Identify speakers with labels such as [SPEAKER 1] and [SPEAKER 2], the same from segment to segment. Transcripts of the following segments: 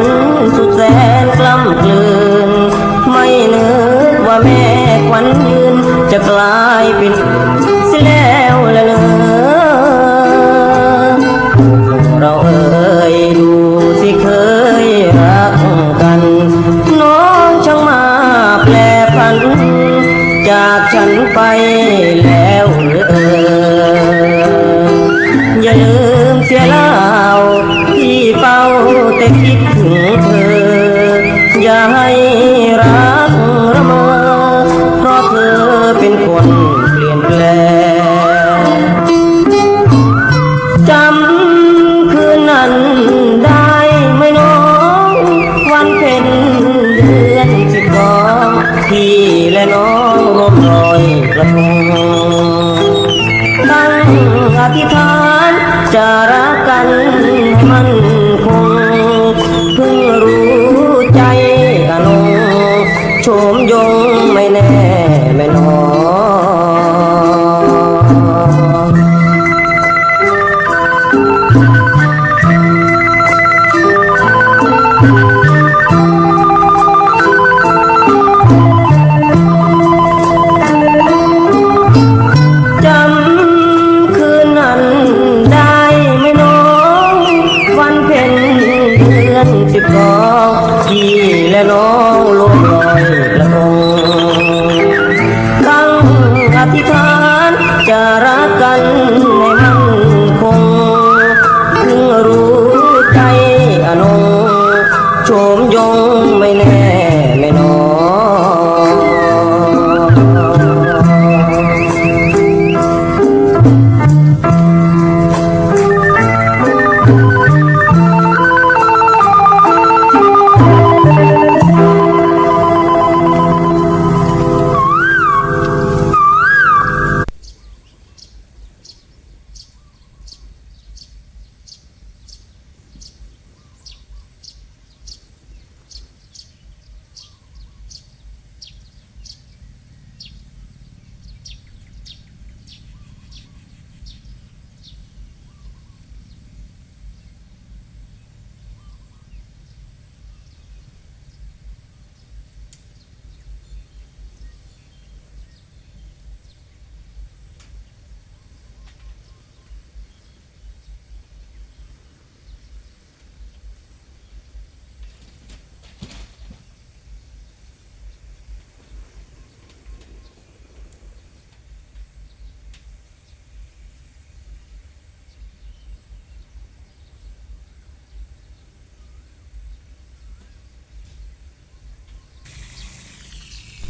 [SPEAKER 1] นสุดแสนกล้ำกลืน ไม่เนึกว่าแม่ควันยืนจะกลายเป็น চরকাল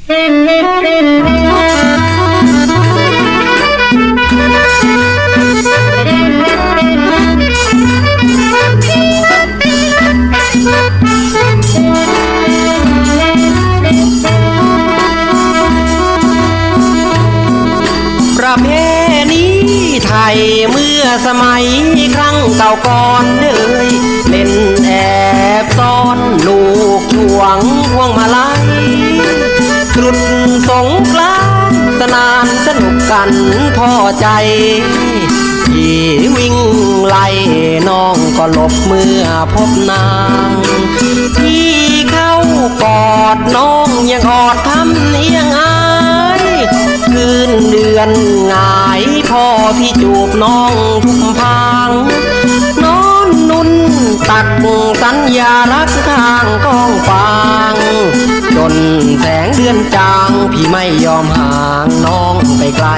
[SPEAKER 1] ประเพ
[SPEAKER 2] ณีไทยเมื่อสมัยครั้งเก่าก่อนเลยเล่นแอบซ่อนลูกช่วงพวงมาลัย กันพ่อใจพี่วิ่งไล่น้องก็หลบเมื่อพบนางพี่เข้ากอดน้องยังอดทำเอียงอายคืนเดือนงายพ่อพี่จูบน้องทุกพังน้องนุ่นตักสัญญารักทางกองฟัง จนแสงเดือนจาง พี่ไม่ยอมห่างน้องไปไกล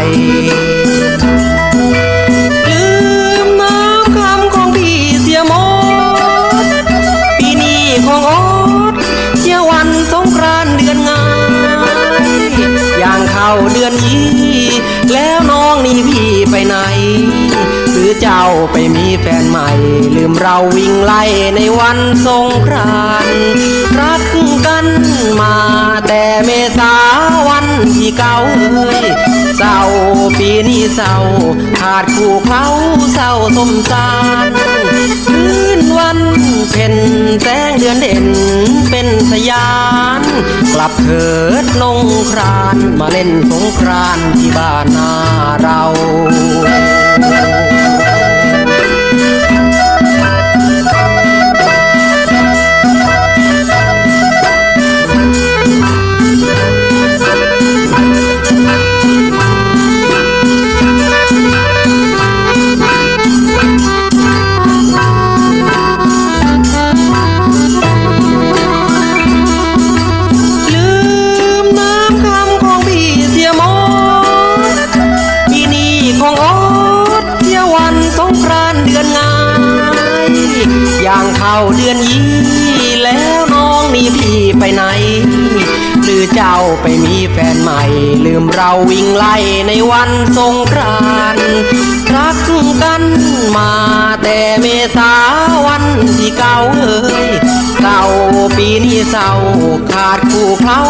[SPEAKER 2] เจ้าไปมีแฟนใหม่ ลืมเราวิ่งไล่ในวันสงกรานรักกันมาแต่เมษาวันที่เก่าเลยเศร้าปีนี้เศร้าขาดคู่เขาเศร้าสมสารคืนวันเพ็นแสงเดือนเด่นเป็นสยาน กลับเถิดนงครานมาเล่นสงกรานที่บ้านนาเราาเข้าเดือนยี่แล้วน้องนี่พี่ไปไหน หรือเจ้าไปมีแฟนใหม่ ลืมเราวิ่งไล่ในวันสงกรานต์รักกันมาแต่เมษาวันที่เก่าเอ่ยเศร้าปีนี้เศร้าขาดคู่เขา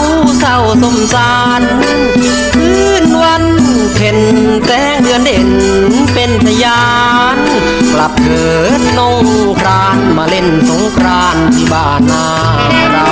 [SPEAKER 2] เศร้าสมสารคืนวันเพ็ญแสงเดือนเด่นเป็นพยาน กลับเกิดนงครานมาเล่นสงกรานที่บ้านนาเรา